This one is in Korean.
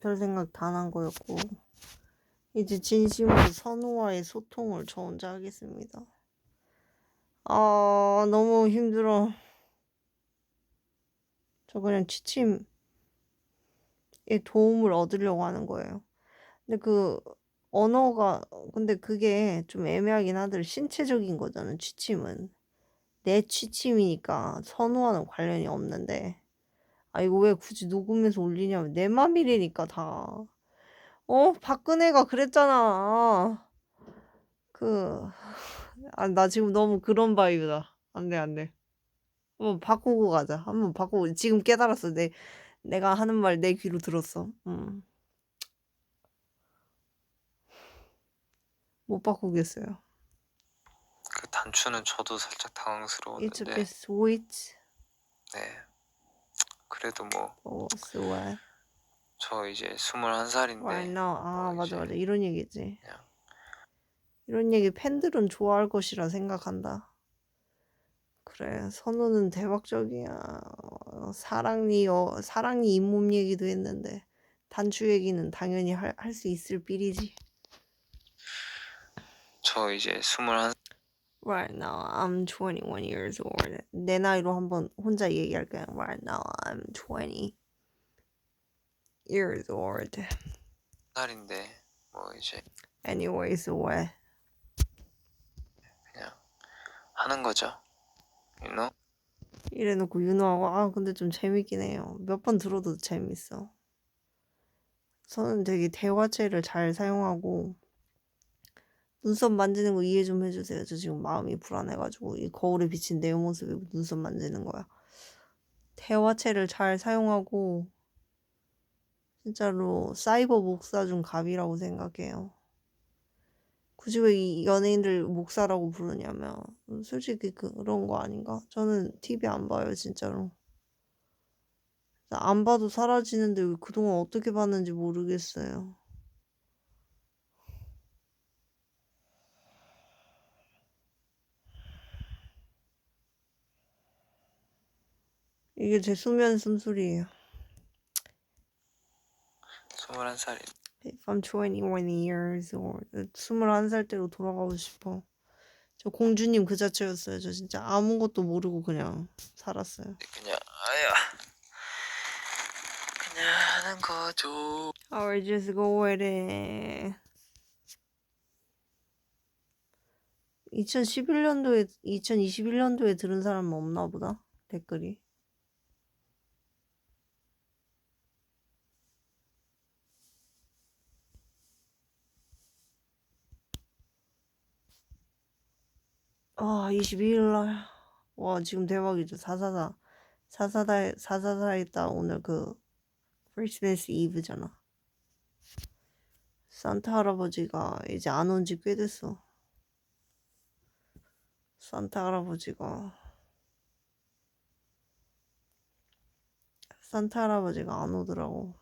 별 생각 다 난 거였고 이제 진심으로 선우와의 소통을 저 혼자 하겠습니다. 아 너무 힘들어. 저 그냥 취침에 도움을 얻으려고 하는 거예요. 근데 그 언어가 근데 그게 좀 애매하긴 하더라. 신체적인 거잖아. 취침은 내 취침이니까 선우와는 관련이 없는데 아 이거 왜 굳이 녹음해서 올리냐면 내 맘이라니까 다. 어 박근혜가 그랬잖아. 그 아 나 지금 너무 그런 바이브다. 안돼 안돼. 한번 바꾸고 가자. 한번 바꾸고 지금 깨달았어. 내 내가 하는 말 내 귀로 들었어. 음. 못 바꾸겠어요. 그 단추는 저도 살짝 It's a 당황스러웠는데 bit sweet. 네 그래도 뭐 Oh, sweet. 저 이제 21살인데 Right now. 아 어, 맞아 이제 맞아 이런 얘기지. 그냥 이런 얘기 팬들은 좋아할 것이라 생각한다. 그래 선우는 대박적이야. 어, 사랑니 어, 사랑니 잇몸 얘기도 했는데 단추 얘기는 당연히 할할수 있을 삘이지. 저 이제 21 Right now I'm 21 years old. 내 나이로 한번 혼자 얘기할게요. Right now I'm 20 years old. 살인데 뭐 이제 Anyways, 왜? 그냥 하는 거죠. You know? 이래놓고 윤호하고 아 근데 좀 재밌긴 해요. 몇 번 들어도 재밌어. 저는 되게 대화체를 잘 사용하고 눈썹 만지는 거 이해 좀 해주세요. 저 지금 마음이 불안해가지고 이 거울에 비친 내 모습에 눈썹 만지는 거야. 대화체를 잘 사용하고 진짜로 사이버 목사 중 갑이라고 생각해요. 굳이 왜 이 연예인들 목사라고 부르냐면 솔직히 그런 거 아닌가? 저는 TV 안 봐요 진짜로. 안 봐도 사라지는데 왜 그동안 어떻게 봤는지 모르겠어요. 이게 제 수면 숨소리예요. 21살인 If I'm 21 years old, 21살 때로 돌아가고 싶어. 저 공주님 그 자체였어요. 저 진짜 아무것도 모르고 그냥 살았어요. 그냥 아야 그냥 하는 거죠. I just go with it. 2011년도에 2021년도에 들은 사람은 없나 보다. 댓글이. 아, 22일 날. 와, 지금 대박이죠. 444. 444, 444 했다. 오늘 그 크리스마스 이브잖아. 산타 할아버지가 이제 안 온 지 꽤 됐어. 산타 할아버지가 산타 할아버지가 안 오더라고.